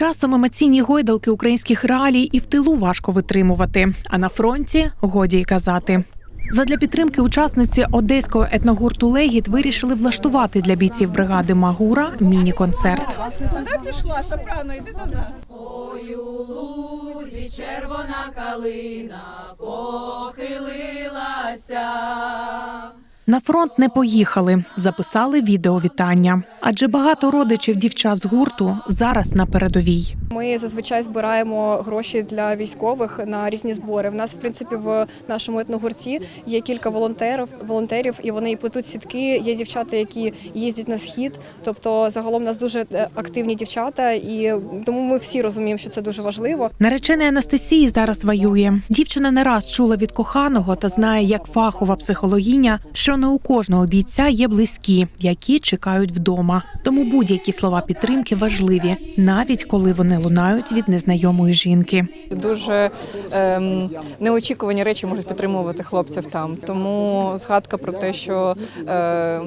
Часом емоційні гойдалки українських реалій і в тилу важко витримувати, а на фронті годі й казати. Задля підтримки учасниці одеського етногурту Легіт вирішили влаштувати для бійців бригади Магура міні-концерт. Куди пішла, Сопрано, йди до нас. Ой, у лузі червона калина похилилася. На фронт не поїхали, записали відеовітання. Адже багато родичів дівчат з гурту зараз на передовій. Ми зазвичай збираємо гроші для військових на різні збори. В нас, в принципі, в нашому етногурті є кілька волонтерів, волонтерів, і вони і плетуть сітки. Є дівчата, які їздять на схід. Тобто, загалом у нас дуже е, активні дівчата, і тому ми всі розуміємо, що це дуже важливо. Наречений Анастасії зараз воює. Дівчина не раз чула від коханого та знає, як фахова психологиня, що не у кожного бійця є близькі, які чекають вдома. Тому будь-які слова підтримки важливі, навіть коли вони лунають від незнайомої жінки. Дуже ем, неочікувані речі можуть підтримувати хлопців там. Тому згадка про те, що е,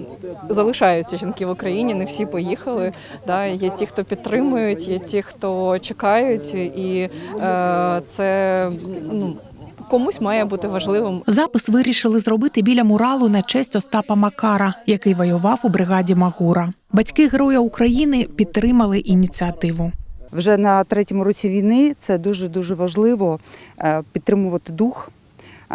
залишаються жінки в Україні, не всі поїхали. Да? Є ті, хто підтримують, є ті, хто чекають, і е, це ну, комусь має бути важливим. Запис вирішили зробити біля муралу на честь Остапа Макара, який воював у бригаді Магура. Батьки Героя України підтримали ініціативу. Вже на третьому році війни це дуже дуже важливо е, підтримувати дух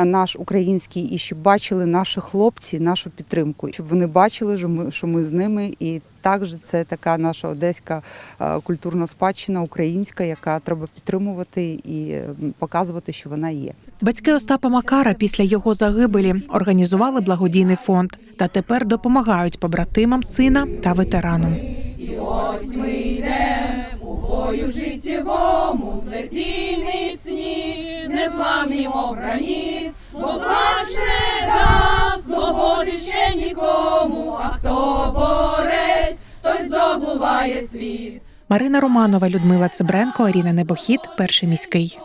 наш український і щоб бачили наші хлопці нашу підтримку, щоб вони бачили, що ми, що ми з ними, і також це така наша одеська е, культурна спадщина українська, яка треба підтримувати і показувати, що вона є. Батьки Остапа Макара після його загибелі організували благодійний фонд та тепер допомагають побратимам сина та ветеранам. І ось ми йдем у бою життєвому, тверді міцні, незламні, мов граніт, бо плач не свободи ще нікому, а хто борець, той здобуває світ. Марина Романова, Людмила Цибренко, Аріна Небохід, перший міський.